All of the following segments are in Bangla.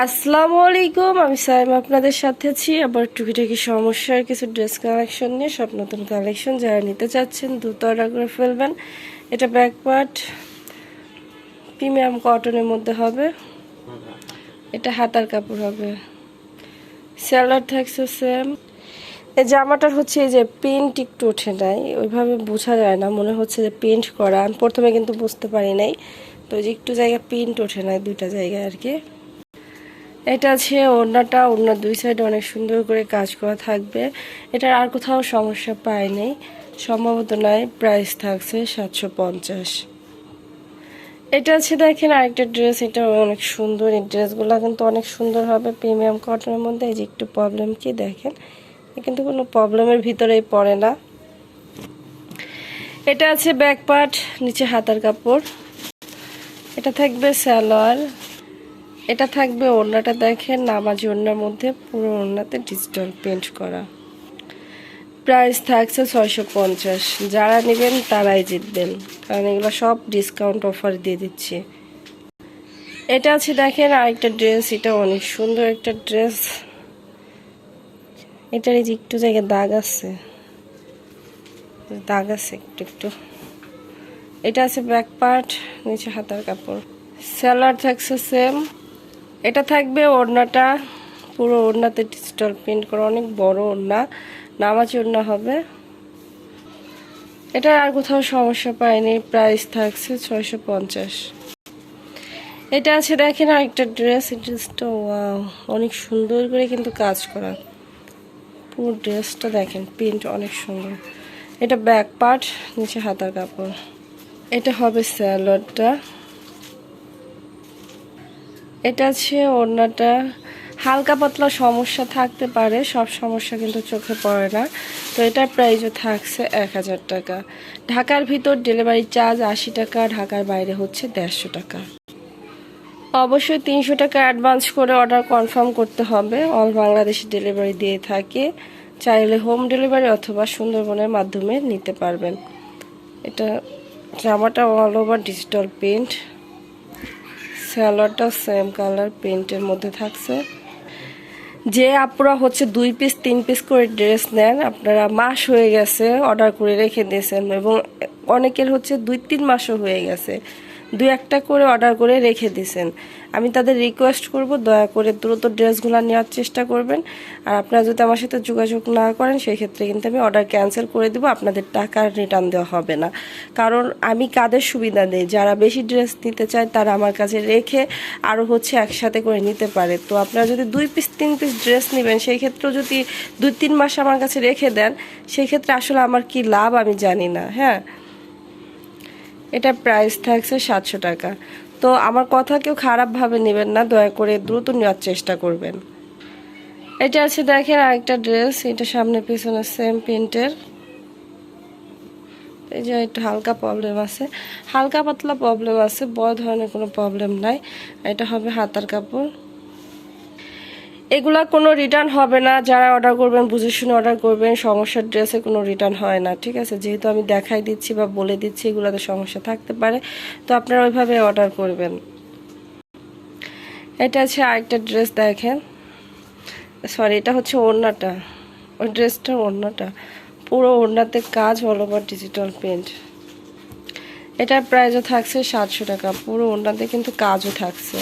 আসসালামু আলাইকুম, আমি সাইম আপনাদের সাথে আছি। আবার টুকিটাকি সমস্যার কিছু ড্রেস কালেকশন নিয়ে, সব নতুন কালেকশন যারা নিতে চাচ্ছেন, দ্রুত অর্ডার করে ফেলবেন। এটা ব্যাক পার্ট প্রিমিয়াম কটনের মধ্যে হবে। এটা হাতার কাপড় হবে। স্যালাড থাকছে সেম এই জামাটার হচ্ছে এই যে পেন্ট একটু ওঠে নাই, ওইভাবে বোঝা যায় না, মনে হচ্ছে যে পেন্ট করা। আমি প্রথমে কিন্তু বুঝতে পারি নাই। তো যে একটু জায়গায় প্রিন্ট ওঠে নাই, দুইটা জায়গায় আর কি। এটা আছে ওড়নাটা ওড়নার দুই সাইডে অনেক সুন্দর করে কাজ করা থাকবে। এটার আর কোথাও সমস্যা পাই সম্ভবত নয় প্রাইস থাকছে সাতশো পঞ্চাশ। এটা আছে দেখেন আরেকটা ড্রেস এটা অনেক সুন্দর। এই ড্রেসগুলো কিন্তু অনেক সুন্দর হবে প্রিমিয়াম কটনের মধ্যে। এই যে একটু প্রবলেম কি দেখেন? কিন্তু কোনো প্রবলেমের ভিতরেই পড়ে না। এটা আছে ব্যাক পার্ট নিচে হাতার কাপড়। এটা থাকবে স্যালোয়ার এটা থাকবে ওড়নাটা দেখেন, নামাজি ওড়নার মধ্যে পুরো ওড়নাতে ডিজিটাল পেন্ট করা। প্রাইস থাকছে ছয়শো পঞ্চাশ। যারা নেবেন তারাই জিতবেন। কারণ এগুলো সব ডিসকাউন্ট অফার দিয়ে দিচ্ছি। এটা আছে দেখেন আরেকটা ড্রেস এটা অনেক সুন্দর একটা ড্রেস এটার এই যে একটু জায়গায় দাগ আছে। দাগ আছে একটু একটু। এটা আছে ব্যাক পার্ট নিচে হাতার কাপড়। স্যালার থাকছে সেম এটা থাকবে ওড়নাটা। পুরো ওড়নাতে ডিজিটাল প্রিন্ট করা, অনেক বড় ওড়না। নামাজি ওড়না হবে। এটা আর কোথাও সমস্যা পায়নি প্রাইস থাকছে ছয়শো পঞ্চাশ। এটা আছে দেখেন আরেকটা ড্রেস ড্রেসটা ওয়াও অনেক সুন্দর করে কিন্তু কাজ করা। পুরো ড্রেসটা দেখেন প্রিন্ট অনেক সুন্দর। এটা ব্যাক পার্ট নিচে হাতার কাপড়। এটা হবে স্যালোয়ারটা এটা আছে ওড়নাটা। হালকা পাতলা সমস্যা থাকতে পারে, সব সমস্যা কিন্তু চোখে পড়ে না। তো এটার প্রাইসও থাকছে এক হাজার টাকা। ঢাকার ভিতর ডেলিভারি চার্জ আশি টাকা, ঢাকার বাইরে হচ্ছে দেড়শো টাকা। অবশ্যই তিনশো টাকা অ্যাডভান্স করে অর্ডার কনফার্ম করতে হবে। অল বাংলাদেশে ডেলিভারি দিয়ে থাকে। চাইলে হোম ডেলিভারি অথবা সুন্দরবনের মাধ্যমে নিতে পারবেন। এটা জামাটা অল ওভার ডিজিটাল প্রিন্ট স্যালোয়ারটা সেম কালার প্রিন্টের মধ্যে থাকছে। যে আপনারা হচ্ছে দুই পিস তিন পিস করে ড্রেস নেন, আপনারা মাস হয়ে গেছে অর্ডার করে রেখে দিয়েছেন এবং অনেকের হচ্ছে দুই, তিন মাসও হয়ে গেছে। দুই একটা করে অর্ডার করে রেখে দিয়েছেন। আমি তাদের রিকোয়েস্ট করব, দয়া করে দ্রুত ড্রেসগুলো নেওয়ার চেষ্টা করবেন। আর আপনারা যদি আমার সাথে যোগাযোগ না করেন সেই ক্ষেত্রে কিন্তু আমি অর্ডার ক্যান্সেল করে দেবো, আপনাদের টাকা রিটার্ন দেওয়া হবে না। কারণ আমি কাদের সুবিধা দেই যারা বেশি ড্রেস নিতে চায়, তারা আমার কাছে রেখে আরও হচ্ছে একসাথে করে নিতে পারে। তো আপনারা যদি দুই পিস তিন পিস ড্রেস নেবেন সেই ক্ষেত্রেও যদি দুই তিন মাস আমার কাছে রেখে দেন সেই ক্ষেত্রে আসলে আমার কি লাভ আমি জানি না হ্যাঁ? এটা প্রাইস থাকছে সাতশো টাকা। তো আমার কথা কেউ খারাপভাবে নেবেন না, দয়া করে দ্রুত নেওয়ার চেষ্টা করবেন। এটা আছে দেখেন আরেকটা ড্রেস এটা সামনে পিছনে সেম প্রিন্টের এই যে একটু হালকা প্রবলেম আছে। হালকা পাতলা প্রবলেম আছে, বড় ধরনের কোনো প্রবলেম নাই। এটা হবে হাতার কাপড়। এগুলা কোনো রিটার্ন হবে না। যারা অর্ডার করবেন, বুঝে শুনে অর্ডার করবেন, সমস্যার ড্রেসে কোনো রিটার্ন হয় না, ঠিক আছে? যেহেতু আমি দেখাই দিচ্ছি বা বলে দিচ্ছি, এগুলোতে সমস্যা থাকতে পারে। তো আপনারা ওইভাবে অর্ডার করবেন। এটা আছে আরেকটা ড্রেস দেখেন। সরি এটা হচ্ছে ওড়নাটা। ওই ড্রেসটার ওড়নাটা। পুরো ওড়নাতে কাজ অল ওভার ডিজিটাল প্রিন্ট এটার প্রাইসও থাকছে সাতশো টাকা। পুরো ওড়নাতে কিন্তু কাজও থাকছে।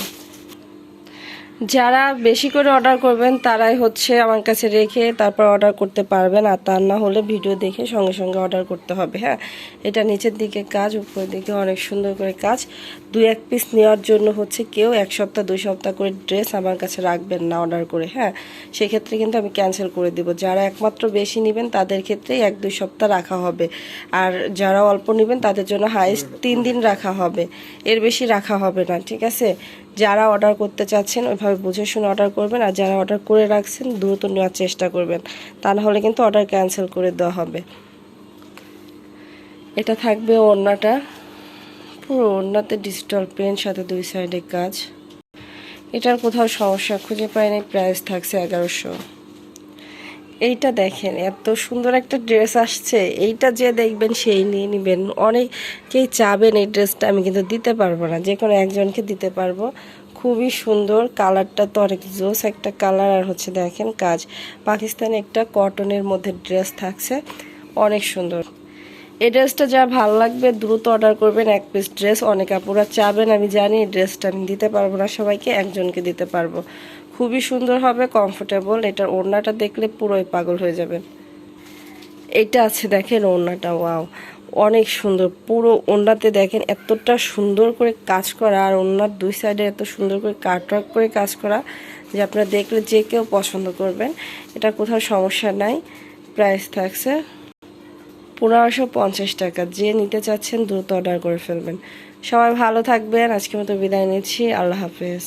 যারা বেশি করে অর্ডার করবেন, তারাই হচ্ছে আমার কাছে রেখে তারপর অর্ডার করতে পারবেন। আর তার না হলে ভিডিও দেখে সঙ্গে সঙ্গে অর্ডার করতে হবে হ্যাঁ? এটা নিচের দিকে কাজ, উপরের দিকে অনেক সুন্দর করে কাজ। দুই এক পিস নেওয়ার জন্য হচ্ছে কেউ এক সপ্তাহ, দুই সপ্তাহ করে ড্রেস আমার কাছে রাখবেন না অর্ডার করে হ্যাঁ? সেক্ষেত্রে কিন্তু আমি ক্যান্সেল করে দিব। যারা একমাত্র বেশি নেবেন, তাদের ক্ষেত্রে এক, দুই সপ্তাহ রাখা হবে। আর যারা অল্প নেবেন, তাদের জন্য হাইস্ট তিন দিন রাখা হবে। এর বেশি রাখা হবে না, ঠিক আছে? যারা অর্ডার করতে চাচ্ছেন, ওইভাবে বুঝে শুনে অর্ডার করবেন আর যারা অর্ডার করে রাখছেন, দ্রুত নেওয়ার চেষ্টা করবেন। তা নাহলে কিন্তু অর্ডার ক্যান্সেল করে দেওয়া হবে। এটা থাকবে ওড়নাটা। পুরো ওড়নাতে ডিজিটাল পেন সাথে দুই সাইডে কাজ। এটার কোথাও সমস্যা খুঁজে পাইনি প্রাইস থাকছে এগারোশো। এইটা দেখেন, এত সুন্দর একটা ড্রেস আসছে। এইটা যে দেখবেন সেই নিয়ে নেবেন। অনেকেই চাবেন এই ড্রেসটা, আমি কিন্তু দিতে পারব না। যে কোনো একজনকে দিতে পারব। খুবই সুন্দর। কালারটা তো অনেক জোস একটা কালার। আর হচ্ছে দেখেন কাজ, পাকিস্তানে একটা কটনের মধ্যে ড্রেস থাকছে। অনেক সুন্দর। এই ড্রেসটা যা ভালো লাগবে, দ্রুত অর্ডার করবেন এক পিস ড্রেস। অনেক আপুরা চাবেন, আমি জানি এই ড্রেসটা আমি দিতে পারব না সবাইকে, একজনকে দিতে পারব। খুবই সুন্দর হবে কমফোর্টেবল এটার ওড়নাটা দেখলে পুরোই পাগল হয়ে যাবেন। এটা আছে দেখেন ওড়নাটা ওয়াও অনেক সুন্দর, পুরো ওড়নাতে দেখেন এতটা সুন্দর করে কাজ করা, আর ওড়নার দুই সাইডে এত সুন্দর করে কাটওয়ার্ক করে কাজ করা যে আপনারা দেখলে যে কেউ পছন্দ করবেন। এটা কোথাও সমস্যা নাই প্রাইস থাকছে পনেরোশো পঞ্চাশ টাকা। যে নিতে চাচ্ছেন দ্রুত অর্ডার করে ফেলবেন। সবাই ভালো থাকবেন, আজকের মতো বিদায় নিচ্ছি, আল্লাহ হাফেজ।